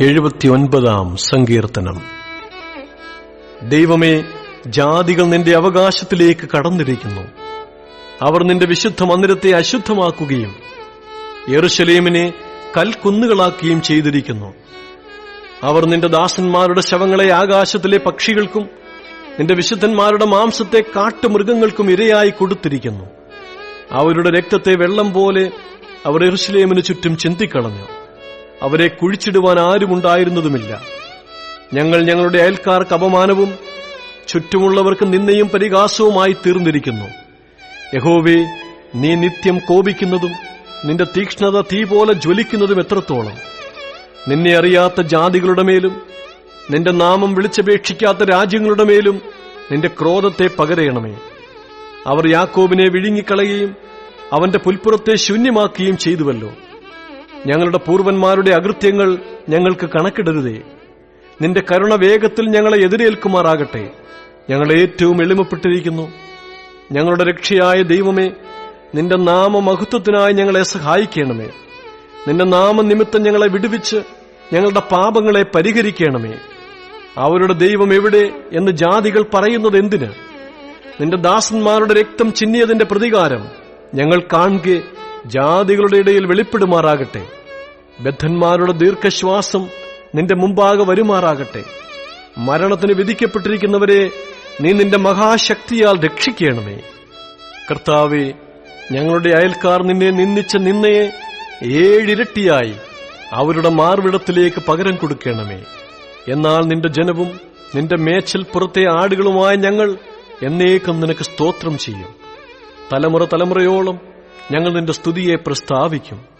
എഴുപത്തിയൊൻപതാം സങ്കീർത്തനം. ദൈവമേ ജാതികൾ നിന്റെ അവകാശത്തിലേക്ക് കടന്നിരിക്കുന്നു. അവർ നിന്റെ വിശുദ്ധ മന്ദിരത്തെ അശുദ്ധമാക്കുകയും എറുശലേമിനെ കൽക്കുന്നുകളാക്കുകയും ചെയ്തിരിക്കുന്നു. അവർ നിന്റെ ദാസന്മാരുടെ ശവങ്ങളെ ആകാശത്തിലെ പക്ഷികൾക്കും നിന്റെ വിശുദ്ധന്മാരുടെ മാംസത്തെ കാട്ടുമൃഗങ്ങൾക്കും ഇരയായി കൊടുത്തിരിക്കുന്നു. അവരുടെ രക്തത്തെ വെള്ളം പോലെ അവർ എറുശലേമിന് ചുറ്റും ചിന്തിക്കളഞ്ഞു. അവരെ കുഴിച്ചിടുവാൻ ആരുമുണ്ടായിരുന്നതുമില്ല. ഞങ്ങൾ ഞങ്ങളുടെ അയൽക്കാർക്ക് അപമാനവും ചുറ്റുമുള്ളവർക്ക് നിന്നയും പരിഹാസവുമായി തീർന്നിരിക്കുന്നു. യഹോവേ നീ നിത്യം കോപിക്കുന്നതും നിന്റെ തീക്ഷ്ണത തീ പോലെ ജ്വലിക്കുന്നതും എത്രത്തോളം. നിന്നെ അറിയാത്ത ജാതികളുടെ മേലും നിന്റെ നാമം വിളിച്ചപേക്ഷിക്കാത്ത രാജ്യങ്ങളുടെ മേലും നിന്റെ ക്രോധത്തെ പകരയണമേ അവർ യാക്കോബിനെ വിഴുങ്ങിക്കളയുകയും അവന്റെ പുൽപ്പുറത്തെ ശൂന്യമാക്കുകയും ചെയ്തുവല്ലോ. ഞങ്ങളുടെ പൂർവന്മാരുടെ അകൃത്യങ്ങൾ ഞങ്ങൾക്ക് കണക്കിടരുതേ. നിന്റെ കരുണ വേഗത്തിൽ ഞങ്ങളെ എതിരേൽക്കുമാറാകട്ടെ. ഞങ്ങൾ ഏറ്റവും എളിമപ്പെട്ടിരിക്കുന്നു. ഞങ്ങളുടെ രക്ഷയായ ദൈവമേ നിന്റെ നാമമഹത്വത്തിനായി ഞങ്ങളെ സഹായിക്കണമേ. നിന്റെ നാമനിമിത്തം ഞങ്ങളെ വിടുവിച്ച് ഞങ്ങളുടെ പാപങ്ങളെ പരിഹരിക്കണമേ. അവരുടെ ദൈവം എവിടെ എന്ന് ജാതികൾ പറയുന്നത് എന്തിന്? നിന്റെ ദാസന്മാരുടെ രക്തം ചിന്നിയതിന്റെ പ്രതികാരം ഞങ്ങൾ കാണുക ജാതികളുടെ ഇടയിൽ വെളിപ്പെടുമാറാകട്ടെ. ബദ്ധന്മാരുടെ ദീർഘശ്വാസം നിന്റെ മുമ്പാകെ വരുമാറാകട്ടെ. മരണത്തിന് വിധിക്കപ്പെട്ടിരിക്കുന്നവരെ നീ നിന്റെ മഹാശക്തിയാൽ രക്ഷിക്കണമേ. കർത്താവെ ഞങ്ങളുടെ അയൽക്കാർ നിന്നെ നിന്ദിച്ച നിന്നയെ ഏഴിരട്ടിയായി അവരുടെ മാർവിടത്തിലേക്ക് പകരം കൊടുക്കണമേ. എന്നാൽ നിന്റെ ജനവും നിന്റെ മേച്ചൽ പുറത്തെ ആടുകളുമായ ഞങ്ങൾ എന്നേക്കും നിനക്ക് സ്തോത്രം ചെയ്യും. തലമുറ തലമുറയോളം ഞങ്ങൾ നിന്റെ സ്തുതിയെ പ്രസ്താവിക്കും.